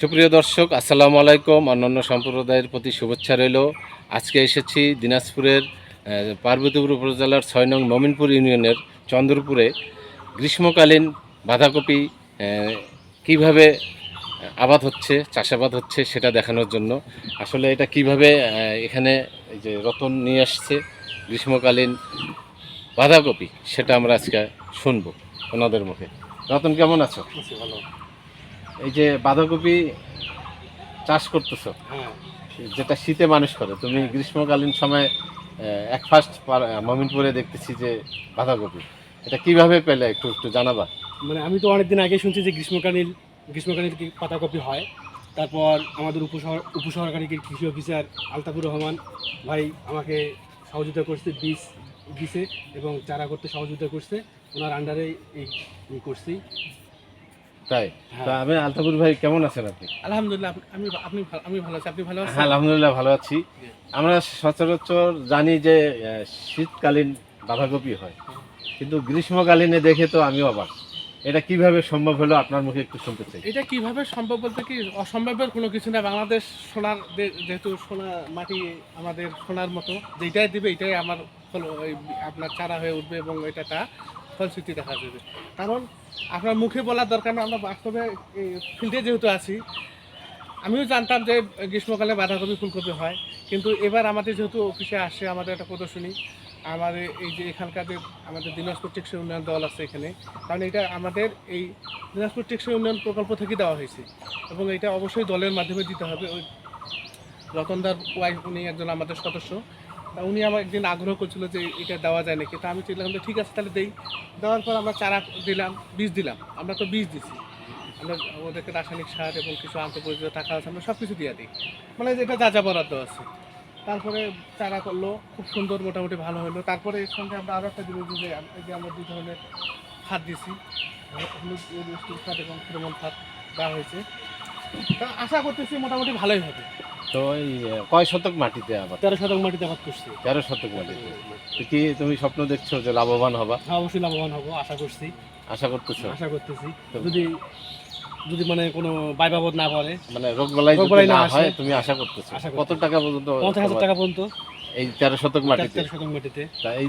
সুপ্রিয় দর্শক, আসসালামু আলাইকুম। অন্যান্য সম্প্রদায়ের প্রতি শুভেচ্ছা রইল। আজকে এসেছি দিনাজপুরের পার্বতীপুর উপজেলার ছয় নং মমিনপুর ইউনিয়নের চন্দ্রপুরে। গ্রীষ্মকালীন বাঁধাকপি কীভাবে আবাদ হচ্ছে, চাষাবাদ হচ্ছে সেটা দেখানোর জন্য। আসলে এটা কীভাবে এখানে যে রতন নিয়ে আসছে গ্রীষ্মকালীন বাঁধাকপি, সেটা আমরা আজকে শুনব ওনাদের মুখে। রতন, কেমন আছো, ভালো। এই যে বাঁধাকপি চাষ করতেছো হ্যাঁ। যেটা শীতে মানুষ করে তুমি গ্রীষ্মকালীন সময় এক ফার্স্ট মমিনপুরে দেখতেছি যে বাঁধাকপি এটা কীভাবে পেলে একটু একটু জানাবা? মানে আমি তো অনেকদিন আগে শুনছি যে গ্রীষ্মকালীন গ্রীষ্মকালীন কি পাতাকপি হয়। তারপর আমাদের উপশহর উপসহকারী কৃষি অফিসার আলতাফুর রহমান ভাই আমাকে সহযোগিতা করছে বীজ দিছে এবং চারা করতে সহযোগিতা করছে। ওনার আন্ডারে এই করছি। তাই? হ্যাঁ। তা আমি আলতাপুর ভাই কেমন আছেন আপনি? আলহামদুলিল্লাহ আমি আপনি আমি ভালো আছি। আপনি ভালো আছেন? হ্যাঁ আলহামদুলিল্লাহ ভালো আছি। আমরা সচরাচর জানি যে শীতকালীন বাঁধাকপি হয়। কিন্তু গ্রীষ্মকালীনে দেখে তো আমিও অবাক। এটা কীভাবে সম্ভব হলো আপনার মুখে একটু শুনতে চাই? এটা কীভাবে সম্ভব বলতে কি অসম্ভবের কোনো কিছু না। বাংলাদেশ সোনার যেহেতু সোনা মাটি আমাদের সোনার মতো যেটাই দিবে এটাই আমার আপনার চারা হয়ে উঠবে এবং এটা তা ফলশ্রুতি দেখা যাবে। কারণ আপনার মুখে বলার দরকার না, আমরা বাস্তবে ফিল্ডে যেহেতু আছি, আমিও জানতাম যে গ্রীষ্মকালে বাঁধাকপি, ফুলকপি হয়, কিন্তু এবার আমাদের যেহেতু অফিসে আসে, আমাদের একটা প্রদর্শনী, আমাদের এই যে এখানকার যে আমাদের দিনাজপুর টেকসই উন্নয়ন দল আছে এখানে, কারণ এটা আমাদের এই দিনাজপুর টেকসই উন্নয়ন প্রকল্প থেকে দেওয়া হয়েছে, এবং এটা অবশ্যই দলের মাধ্যমে দিতে হবে। ওই রতনদার ওয়াইফ, উনি একজন আমাদের সদস্য তা উনি আমার একদিন আগ্রহ করছিল যে এটা দেওয়া যায় নাকি। তা আমি চিন্তা করলাম ঠিক আছে, তাহলে দেই। দেওয়ার পর আমরা চারা দিলাম, বীজ দিলাম। আমরা তো বীজ দিছি। আমরা ওদেরকে রাসায়নিক সার এবং কিছু আন্তঃপরিচিত টাকা আছে, আমরা সব কিছু দিয়ে দিই। মানে যেটা যা যা বরাদ্দ আছে। তারপরে চারা করল, খুব সুন্দর, মোটামুটি ভালো হলো। তারপরে এর সঙ্গে আমরা আরও একটা জিনিস যে যে আমরা দুই ধরনের খাদ দিছি, হলুদ এবং ফেরোমন খাদ দেওয়া হয়েছে। আশা করতেছি মোটামুটি ভালোই হবে। তো এই আহ, কয় শতক মাটিতে আবার? তেরো শতক মাটিতে আবাদ করছি তেরো শতক মাটিতে। তো কি তুমি স্বপ্ন দেখছ যে লাভবান হবা? হ্যাঁ অবশ্যই লাভবান হব আশা করছি। আশা করতেছো? আশা করতেছি। যদি যদি মানে কোনো বাই বাবদ না পড়ে মানে রোগ বালাই যদি না হয় তুমি আশা করতেছো? আশা কত টাকা পর্যন্ত পঞ্চাশ হাজার টাকা পর্যন্ত। এই তেরো শতক মাটিতে। তেরো শতক মাটিতে। তা এই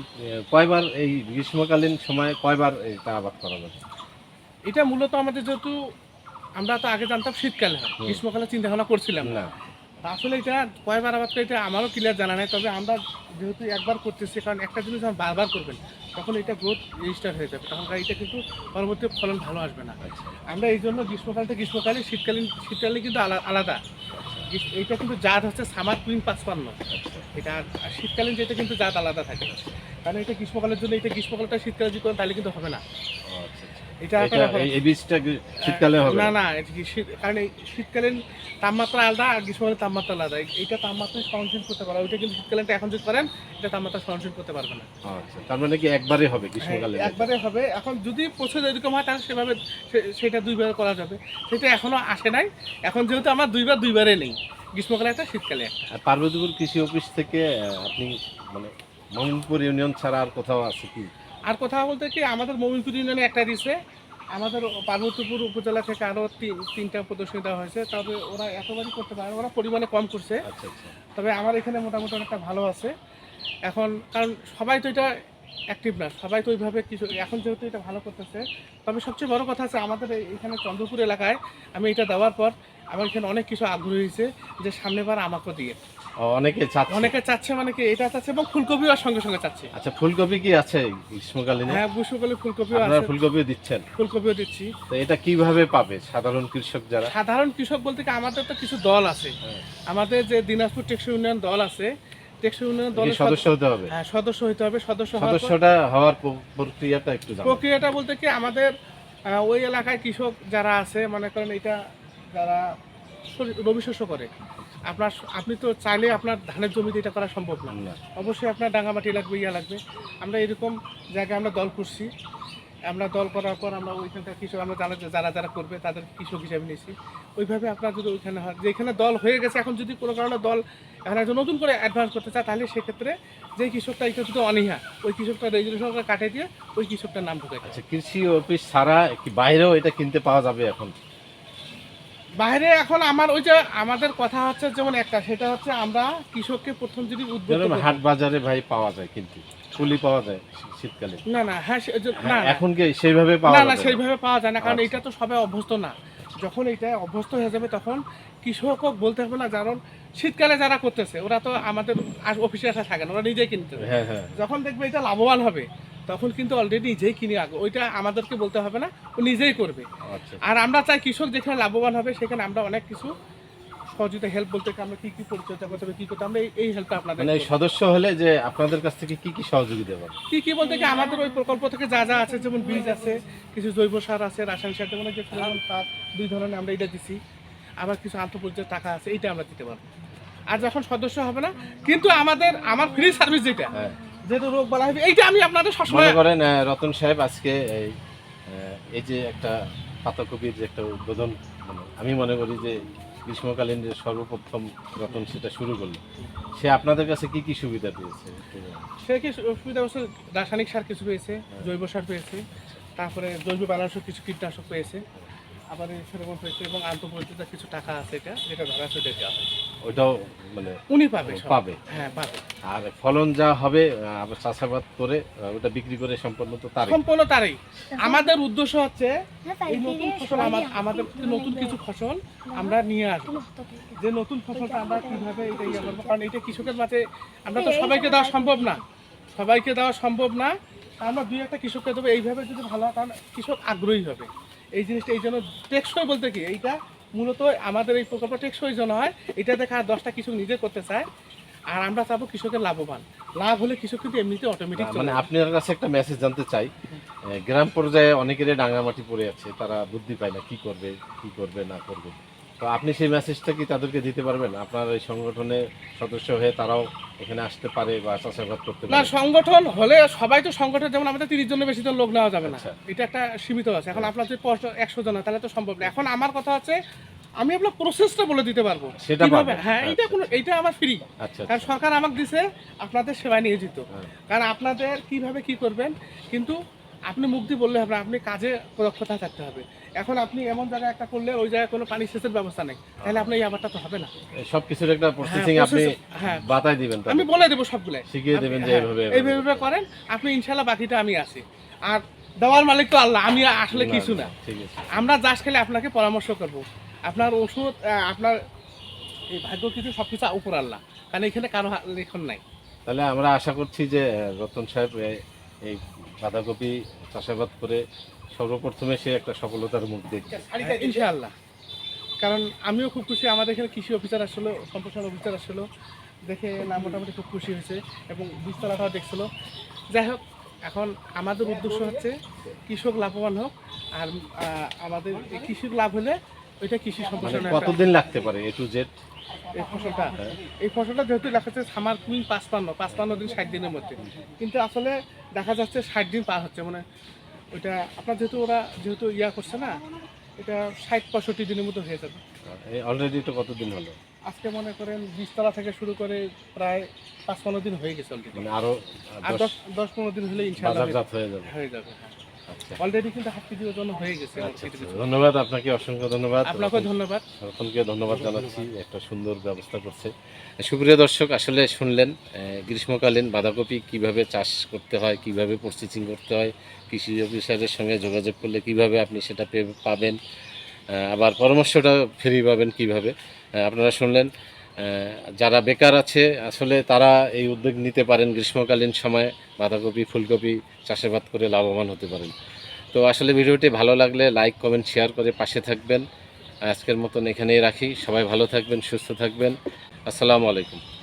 কয়বার এই গ্রীষ্মকালীন সময়ে কয়বার এটা আবাদ করা যাবে? এটা মূলত আমাদের যেহেতু আমরা তো আগে জানতাম শীতকালে হয়। গ্রীষ্মকালে চিন্তা ভাবনা করছিলাম না। আসলে এটা কয়বার আবাদ করে এটা আমারও ক্লিয়ার জানা নাই তবে আমরা যেহেতু একবার করতেছি কারণ একটা জিনিস যখন বারবার করবেন তখন এটা গ্রোথ রেজিস্টার হয়ে যাবে। তখন এটা কিন্তু পরবর্তী ফলন ভালো আসবে না। আচ্ছা। আমরা এই জন্য গ্রীষ্মকাল থেকে গ্রীষ্মকালে শীতকালীন শীতকালে কিন্তু আলা- আলাদা। এইটা কিন্তু জাত হচ্ছে সামার কুইন পাঁচপান্ন। আচ্ছা। এটা আর শীতকালীন যেটা কিন্তু জাত আলাদা থাকে। কারণ এটা গ্রীষ্মকালের জন্য এটা গ্রীষ্মকালটা শীতকালে যদি করেন তাহলে কিন্তু হবে না। আচ্ছা। এটা এটা এই- এই বীজটা শীতকালে হবে? না না এটা কি শীত কারণ শীতকালীন তাপমাত্রা আলাদা আর গ্রীষ্মকালীন তাপমাত্রা আলাদা। এই- তাপমাত্রা সহনশীল করতে পারে। ওইটা কিন্তু শীতকালীনটা এখন যদি করেন এটা তাপমাত্রা সহনশীল করতে পারবে না। আচ্ছা তার মানে কি একবারই হবে হ্যাঁ, গ্রীষ্মকালে একবারে হবে। এখন যদি প্রচুর এরকম হয় তাহলে সেভাবে সেটা দুইবার করা যাবে। সেটা এখনও আসে নাই। এখন যেহেতু আমার দুইবার দুইবারে নেই গ্রীষ্মকালে একটা শীতকালে একটা। পার্বতীপুর কৃষি অফিস থেকে আপনি মানে মমিনপুর ইউনিয়ন ছাড়া আর কোথাও আছে কি? আর কথা বলতে কি আমাদের মোমিনপুর ইউনিয়নে একটা দিছে। আমাদের পার্বতীপুর উপজেলা থেকে আরও তিনটা প্রদর্শনী দেওয়া হয়েছে। তবে ওরা এতবারই করতে পারে ওরা পরিমাণে কম করছে। আচ্ছা আচ্ছা। তবে আমার এখানে মোটামুটি অনেকটা ভালো আছে। এখন কারণ সবাই তো এটা অ্যাক্টিভ না সবাই তো ওইভাবে কিছু এখন যেহেতু এটা ভালো করতেছে। তবে সবচেয়ে বড় কথা আছে আমাদের এখানে চন্দ্রপুর এলাকায় আমি এটা দেওয়ার পর আমার এখানে অনেক কিছু আগ্রহী হয়েছে যে সামনেবার আমাকে দিয়ে। অনেকে চাচ্ছে। অনেকে চাচ্ছে মানে কি এটা চাচ্ছে এবং ফুলকপিও আর সঙ্গে সঙ্গে চাচ্ছে। আচ্ছা ফুলকপি কি আছে গ্রীষ্মকালীনে? হ্যাঁ গ্রীষ্মকালে ফুলকপিও আপনারা আছে। ফুলকপিও দিচ্ছেন? ফুলকপিও দিচ্ছি। তো এটা কীভাবে পাবে সাধারণ কৃষক যারা? সাধারণ কৃষক বলতে কি আমাদের তো কিছু দল আছে। হ্যাঁ। আমাদের যে দিনাজপুর টেকসই উন্নয়ন দল আছে টেকসই উন্নয়ন দলের সদস্য হতে হবে। হ্যাঁ সদস্য হইতে হবে সদস্য সদস্যটা হওয়ার প্রক্রিয়াটা একটু প্রক্রিয়াটা বলতে কি আমাদের ওই এলাকায় কৃষক যারা আছে মনে করেন এটা যারা রবি শস্য করে। আপনার আপনি তো চাইলে আপনার ধানের জমিতে এটা করা সম্ভব না। অবশ্যই আপনার ডাঙ্গামাটি লাগবে ইয়া লাগবে। আমরা এরকম জায়গায় আমরা দল করছি আমরা দল করার পর আমরা ওইখানকার কৃষক আমরা জানা যারা যারা করবে তাদের কৃষক হিসাবে নিয়েছি। ওইভাবে আপনার যদি ওইখানে হয় যেখানে দল হয়ে গেছে এখন যদি কোনো কারণে দল এখন একজন নতুন করে অ্যাডভান্স করতে চায় তাহলে সেক্ষেত্রে যে কৃষকটা এটা শুধু অনীহা ওই কৃষকটা করে কাটে দিয়ে ওই কৃষকটার নাম ঢুকে আচ্ছা কৃষি অফিস ছাড়া কি বাইরেও এটা কিনতে পাওয়া যাবে এখন? বাইরে এখন আমার ওই যে আমাদের কথা হচ্ছে যেমন একটা সেটা হচ্ছে আমরা কৃষককে প্রথম যদি উদ্বুদ্ধ হাট বাজারে ভাই পাওয়া যায় কিন্তু ফুলি পাওয়া যায় শীতকালে। না না হ্যাঁ না এখন কি সেইভাবে পাওয়া না না? সেইভাবে পাওয়া যায় না কারণ আচ্ছা। এটা তো সবাই অভ্যস্ত না। যখন এটা অভ্যস্ত হয়ে যাবে তখন কৃষকও বলতে হবে না কারণ শীতকালে যারা করতেছে ওরা তো আমাদের অফিসে আসা থাকে না ওরা নিজেই কিনতে হবে। হ্যাঁ। হ্যাঁ যখন দেখবে এটা লাভবান হবে তখন কিন্তু অলরেডি নিজেই কিনে আগে ওইটা আমাদেরকে বলতে হবে না ও নিজেই করবে। আচ্ছা। আর আমরা চাই কৃষক যেখানে লাভবান হবে সেখানে আমরা অনেক কিছু সহযোগিতা হেল্প বলতে আমরা কি কি পরিচর্যা করতে হবে কি করতে আমরা এই- হেল্পটা আপনাদের মানে সদস্য হলে যে আপনাদের কাছ থেকে কি কি সহযোগিতা পাবে? কি কি বলতে কি আমাদের ওই প্রকল্প থেকে যা যা আছে যেমন বীজ আছে কিছু জৈব সার আছে রাসায়নিক সার যেমন যে সার দুই ধরনের আমরা এটা দিছি। আবার কিছু আন্তঃপর্যায়ের টাকা আছে এইটা আমরা দিতে পারব। আর যখন সদস্য হবে না কিন্তু আমাদের আমার ফ্রি সার্ভিস যেটা হ্যাঁ। যেহেতু রোগ বলা হবে এইটা আমি আপনাদের মনে সবসময় করেন রতন সাহেব আজকে এই এই যে একটা পাতাকপির যে একটা উদ্বোধন মানে আমি মনে করি যে গ্রীষ্মকালীন যে সর্বপ্রথম রতন সেটা শুরু করল। সে আপনাদের কাছে কি কি সুবিধা পেয়েছে? সে কি সুবিধা হচ্ছে রাসায়নিক সার কিছু পেয়েছে জৈব সার পেয়েছে তারপরে জৈব ব্যালান্সও কিছু কীটনাশক পেয়েছে। আবার এই ফেরোমন পেয়েছে এবং আন্তঃপর্যায়ে কিছু টাকা আছে এটা যেটা ধরা সেটা দেওয়া হয় ওইটাও মানে উনি পাবে পাবে। হ্যাঁ পাবে। আর ফলন যা হবে আবার চাষাবাদ করে ওটা বিক্রি করে সম্পন্ন তো তার সম্পূর্ণ তারই। আমাদের উদ্দেশ্য হচ্ছে এই নতুন ফসল আমা- আমাদের নতুন কিছু ফসল আমরা নিয়ে আসব। যে নতুন ফসলটা আমরা কীভাবে এটা ইয়ে করব কারণ এটা কৃষকের মাঝে আমরা তো সবাইকে দেওয়া সম্ভব না। সবাইকে দেওয়া সম্ভব না। আমরা দুই একটা কৃষককে দেবো এইভাবে যদি ভালো হয় তাহলে কৃষক আগ্রহী হবে। এই জিনিসটা এই জন্য টেকসই বলতে কি এইটা মূলত আমাদের এই প্রকল্প টেকসই জন্য হয়। এটা দেখা আর দশটা কৃষক নিজে করতে চায়। আর আমরা চাবো কৃষকের লাভবান। লাভ হলে কৃষক কিন্তু এমনিতে অটোমেটিক মানে আপনার কাছে একটা মেসেজ জানতে চাই। গ্রাম পর্যায়ে অনেকেরই ডাঙ্গামাটি পড়ে আছে তারা বুদ্ধি পায় না কি করবে কি করবে না করবে। তো আপনি সেই মেসেজটা কি তাদেরকে দিতে পারবেন? আপনার এই সংগঠনে সদস্য হয়ে তারাও এখানে আসতে পারে বা চাষাবাদ করতে না পারে সংগঠন হলে সবাই তো সংগঠন যেমন আমাদের তিরিশ জনের বেশি লোক নেওয়া যাবে না। আচ্ছা। এটা একটা সীমিত আছে। এখন আপনার যদি একশো জন তাহলে তো সম্ভব না। এখন আমার কথা হচ্ছে আমি আপনার প্রসেসটা বলে দিতে পারব। সেটা। হ্যাঁ এটা কোনো এটা আমার ফ্রি আচ্ছা কারণ সরকার আমাকে দিছে আপনাদের সেবায় নিয়োজিত। হ্যাঁ। কারণ আপনাদের কীভাবে কি করবেন কিন্তু আপনি মুক্তি বললে হবে আপনি কাজে দক্ষতা থাকতে হবে। এখন আপনি এমন জায়গায় একটা করলে ওই জায়গায় কোনো পানি সেচের ব্যবস্থা নেই। তাহলে আপনার এই ব্যাপারটা তো হবে না। সব কিছুর একটা প্রসেসিং হ্যাঁ, আপনি হ্যাঁ। বাতাই দিবেন আমি বলে দেবো সবগুলো শিখিয়ে দেবেন যে এইভাবে এইভাবে করেন আপনি ইনশাল্লাহ বাকিটা আমি আছি। আর দেওয়ার মালিক তো আল্লাহ আমি আসলে কিছু না ঠিক আছে। আমরা যাস খেলে আপনাকে পরামর্শ করব। আপনার ওষুধ আপনার এই ভাগ্য কিছু সব কিছু উপর আল্লাহ। কারণ এখানে কারও লেখন নাই। তাহলে আমরা আশা করছি যে রতন সাহেব এই বাঁধাকপি চাষাবাদ করে সর্বপ্রথমে সে একটা সফলতার মুখ ইনশাআল্লাহ। কারণ আমিও খুব খুশি, আমাদের এখানে কৃষি অফিসার আসলো, সম্প্রসারণ অফিসার আসলো, দেখে না, মোটামুটি খুব খুশি হয়েছে এবং বীজতলাটাও দেখছিল। যাই হোক, এখন আমাদের উদ্দেশ্য হচ্ছে, কৃষক লাভবান হোক, আর আমাদের কৃষির লাভ হলে ওইটা কৃষি মানে সম্প্রসারণ কতদিন লাগতে পারে এ টু জেড এই ফসলটা এই ফসলটা যেহেতু দেখা যাচ্ছে সামার কুইন পাঁচপান্ন পাঁচপান্ন দিন ষাট দিনের মধ্যে। কিন্তু আসলে দেখা যাচ্ছে ষাট দিন পার হচ্ছে মানে ওইটা আপনার যেহেতু ওরা যেহেতু ইয়া করছে না এটা ষাট পঁয়ষট্টি দিনের মতো হয়ে যাবে। অলরেডি তো কতদিন হলো? আজকে মনে করেন বীজতলা থেকে শুরু করে প্রায় পাঁচ পনেরো দিন হয়ে গেছে অলরেডি মানে আরও আর দশ দশ পনেরো দিন হলে ইনশাল্লাহ হয়ে যাবে। হয়ে যাবে হ্যাঁ। অলরেডি কিন্তু হাফ কেজির ওজন হয়ে গেছে আচ্ছা আচ্ছা। ধন্যবাদ আপনাকে অসংখ্য ধন্যবাদ। আপনাকেও ধন্যবাদ। রতনকে ধন্যবাদ জানাচ্ছি একটা সুন্দর ব্যবস্থা করছে। সুপ্রিয় দর্শক আসলে শুনলেন গ্রীষ্মকালীন বাঁধাকপি কীভাবে চাষ করতে হয় কীভাবে প্রসেসিং করতে হয় কৃষি অফিসারের সঙ্গে যোগাযোগ করলে কীভাবে আপনি সেটা পাবেন আবার পরামর্শটা ফ্রি পাবেন কীভাবে আপনারা শুনলেন যারা বেকার আছে, আসলে তারা এই উদ্যোগ নিতে পারেন গ্রীষ্মকালীন সময়ে। বাঁধাকপি, ফুলকপি চাষাবাদ করে লাভবান হতে পারেন। তো আসলে ভিডিওটি ভালো লাগলে লাইক কমেন্ট শেয়ার করে পাশে থাকবেন। আজকের মতন এখানেই রাখি। সবাই ভালো থাকবেন, সুস্থ থাকবেন। আসসালামু আলাইকুম।